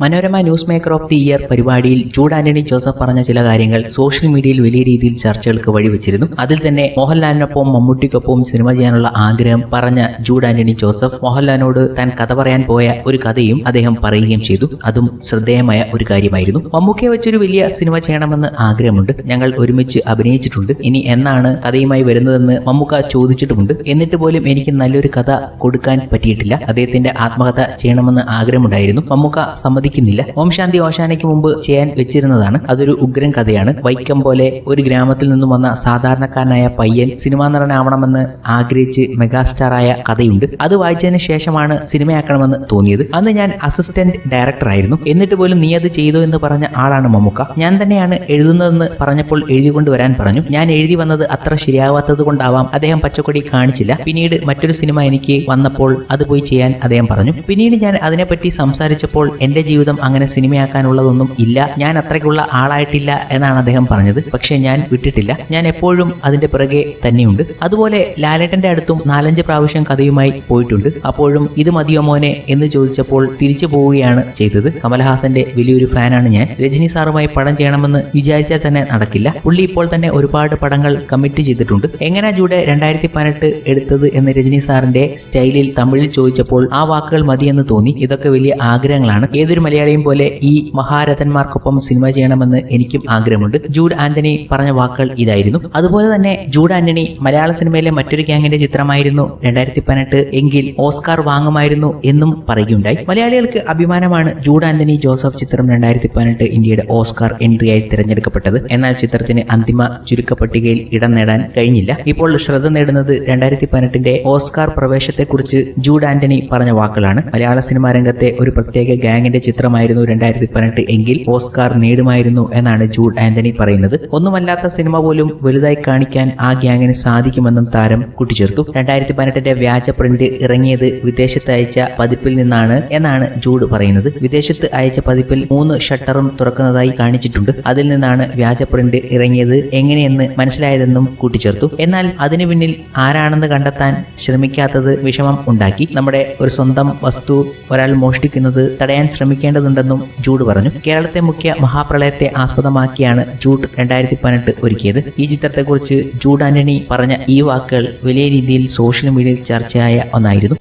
Manorama news maker of the year പരിപാടിയിൽ ജൂഡ് ആന്റണി ജോസഫ് പറഞ്ഞ ചില കാര്യങ്ങൾ സോഷ്യൽ മീഡിയയിൽ വലിയ രീതിയിൽ ചർച്ചകൾക്ക് വഴിവെച്ചിരുന്നു. അതിൽ തന്നെ മോഹൻലാലിനൊപ്പം മമ്മൂട്ടിക്കൊപ്പം സിനിമ ചെയ്യാനുള്ള ആഗ്രഹം പറഞ്ഞ ജൂഡ് ആന്റണി ജോസഫ് മോഹൻലാലിനോട് താൻ കഥ പറയാൻ പോയ ഒരു കഥയും അദ്ദേഹം പറയുകയും ചെയ്തു. അതും ശ്രദ്ധേയമായ ഒരു കാര്യമായിരുന്നു. മമ്മൂക്കയെ വെച്ചൊരു വലിയ സിനിമ ചെയ്യണമെന്ന് ആഗ്രഹമുണ്ട്. ഞങ്ങൾ ഒരുമിച്ച് അഭിനയിച്ചിട്ടുണ്ട്. ഇനി എന്നാണ് കഥയുമായി വരുന്നതെന്ന് മമ്മൂക്ക ചോദിച്ചിട്ടുമുണ്ട്. എന്നിട്ട് പോലും എനിക്ക് നല്ലൊരു കഥ കൊടുക്കാൻ പറ്റിയിട്ടില്ല. അദ്ദേഹത്തിന്റെ ആത്മകഥ ചെയ്യണമെന്ന് ആഗ്രഹമുണ്ടായിരുന്നു. മമ്മൂക്ക സമ്മതിക്കുന്നില്ല ഓം ശാന്തി ഓശാനയ്ക്ക് മുമ്പ് ചെയ്യാൻ വെച്ചിരുന്നതാണ്. അതൊരു ഉഗ്രൻ കഥയാണ്. വൈക്കം പോലെ ഒരു ഗ്രാമത്തിൽ നിന്നും വന്ന സാധാരണക്കാരനായ പയ്യൻ സിനിമാ നടനാവണമെന്ന് ആഗ്രഹിച്ച് മെഗാസ്റ്റാറായ കഥയുണ്ട്. അത് വായിച്ചതിന് ശേഷമാണ് സിനിമയാക്കണമെന്ന് തോന്നിയത്. അന്ന് ഞാൻ അസിസ്റ്റന്റ് ഡയറക്ടർ ആയിരുന്നു. എന്നിട്ട് പോലും നീ അത് ചെയ്തു എന്ന് പറഞ്ഞ ആളാണ് മമ്മുക്ക. ഞാൻ തന്നെയാണ് എഴുതുന്നതെന്ന് പറഞ്ഞപ്പോൾ എഴുതിക്കൊണ്ട് വരാൻ പറഞ്ഞു. ഞാൻ എഴുതി വന്നത് അത്ര ശരിയാവാത്തത് കൊണ്ടാവാം അദ്ദേഹം പച്ചക്കൊടി കാണിച്ചില്ല. പിന്നീട് മറ്റൊരു സിനിമ എനിക്ക് വന്നപ്പോൾ അത് പോയി ചെയ്യാൻ അദ്ദേഹം പറഞ്ഞു. പിന്നീട് ഞാൻ അതിനെപ്പറ്റി സംസാരിച്ചപ്പോൾ എന്റെ ജീവിതം അങ്ങനെ സിനിമയാക്കാനുള്ളതൊന്നും ഇല്ല. ഞാൻ അത്രയ്ക്കുള്ള ആളായിട്ടില്ല എന്നാണ് അദ്ദേഹം പറഞ്ഞത്. പക്ഷേ ഞാൻ വിട്ടിട്ടില്ല. ഞാൻ എപ്പോഴും അതിന്റെ പിറകെ തന്നെയുണ്ട്. അതുപോലെ ലാലേട്ടന്റെ അടുത്തും നാലഞ്ച് പ്രാവശ്യം കഥയുമായി പോയിട്ടുണ്ട്. അപ്പോഴും ഇത് മതിയോ മോനെ എന്ന് ചോദിച്ചപ്പോൾ തിരിച്ചു പോവുകയാണ് ചെയ്തത്. കമൽഹാസന്റെ വലിയൊരു ഫാനാണ് ഞാൻ. രജനി സാറുമായി പടം ചെയ്യണമെന്ന് വിചാരിച്ചാൽ തന്നെ നടക്കില്ല. പുള്ളി ഇപ്പോൾ തന്നെ ഒരുപാട് പടങ്ങൾ കമ്മിറ്റ് ചെയ്തിട്ടുണ്ട്. എങ്ങനെ ജൂഡെ രണ്ടായിരത്തി പതിനെട്ട് എടുത്തത് എന്ന് രജനി സാറിന്റെ സ്റ്റൈലിൽ തമിഴിൽ ചോദിച്ചപ്പോൾ ആ വാക്കുകൾ മതിയെന്ന് തോന്നി. ഇതൊക്കെ വലിയ ആഗ്രഹങ്ങളാണ്. ഏതൊരു മലയാളിയും പോലെ ഈ മഹാരഥന്മാർക്കൊപ്പം സിനിമ ചെയ്യണമെന്ന് എനിക്കും ആഗ്രഹമുണ്ട്. ജൂഡ് ആന്റണി പറഞ്ഞ വാക്കുകൾ ഇതായിരുന്നു. അതുപോലെ തന്നെ ജൂഡ് ആന്റണി മലയാള സിനിമയിലെ മറ്റൊരു ഗ്യാങ്ങിന്റെ ചിത്രമായിരുന്നു രണ്ടായിരത്തി പതിനെട്ട് എങ്കിൽ ഓസ്കാർ വാങ്ങുമായിരുന്നു എന്നും പറയുകയുണ്ടായി. മലയാളികൾക്ക് അഭിമാനമാണ് ജൂഡ് ആന്റണി ജോസഫ് ചിത്രം രണ്ടായിരത്തി പതിനെട്ട് ഇന്ത്യയുടെ ഓസ്കാർ എൻട്രിയായി തിരഞ്ഞെടുക്കപ്പെട്ടത്. എന്നാൽ ചിത്രത്തിന് അന്തിമ ചുരുക്കപ്പട്ടികയിൽ ഇടം നേടാൻ കഴിഞ്ഞില്ല. ഇപ്പോൾ ശ്രദ്ധ നേടുന്നത് രണ്ടായിരത്തി പതിനെട്ടിന്റെ ഓസ്കാർ പ്രവേശത്തെക്കുറിച്ച് ജൂഡ് ആന്റണി പറഞ്ഞ വാക്കുകളാണ്. മലയാള സിനിമാ രംഗത്തെ ഒരു പ്രത്യേക ഗാങ്ങിന്റെ ചിത്രമായിരുന്നു രണ്ടായിരത്തി പതിനെട്ട് എങ്കിൽ ഓസ്കാർ നേടുമായിരുന്നു എന്നാണ് ജൂഡ് ആന്റണി പറയുന്നത്. ഒന്നുമല്ലാത്ത സിനിമ പോലും വലുതായി കാണിക്കാൻ ആ ഗ്യാങ്ങിന് സാധിക്കുമെന്നും താരം കൂട്ടിച്ചേർത്തു. രണ്ടായിരത്തി പതിനെട്ടിന്റെ വ്യാജ പ്രിന്റ് ഇറങ്ങിയത് വിദേശത്ത് അയച്ച പതിപ്പിൽ നിന്നാണ് എന്നാണ് ജൂഡ് പറയുന്നത്. വിദേശത്ത് അയച്ച പതിപ്പിൽ മൂന്ന് ഷട്ടറും തുറക്കുന്നതായി കാണിച്ചിട്ടുണ്ട്. അതിൽ നിന്നാണ് വ്യാജ പ്രിന്റ് ഇറങ്ങിയത് എങ്ങനെയെന്ന് മനസ്സിലായതെന്നും കൂട്ടിച്ചേർത്തു. എന്നാൽ അതിനു പിന്നിൽ ആരാണെന്ന് കണ്ടെത്താൻ ശ്രമിക്കാത്തത് വിഷമം ഉണ്ടാക്കി. നമ്മുടെ ഒരു സ്വന്തം വസ്തു ഒരാൾ മോഷ്ടിക്കുന്നത് തടയാൻ ശ്രമിക്കേണ്ടതുണ്ടെന്നും ജൂഡ് പറഞ്ഞു. കേരളത്തെ മുഖ്യ മഹാപ്രളയത്തെ ആസ്പദമാക്കിയാണ് ജൂഡ് രണ്ടായിരത്തി പതിനെട്ട് ഒരുക്കിയത്. ഈ ചിത്രത്തെക്കുറിച്ച് ജൂഡ് ആന്റണി പറഞ്ഞ ഈ വാക്കുകൾ വലിയ രീതിയിൽ സോഷ്യൽ മീഡിയയിൽ ചർച്ചയായ ഒന്നായിരുന്നു.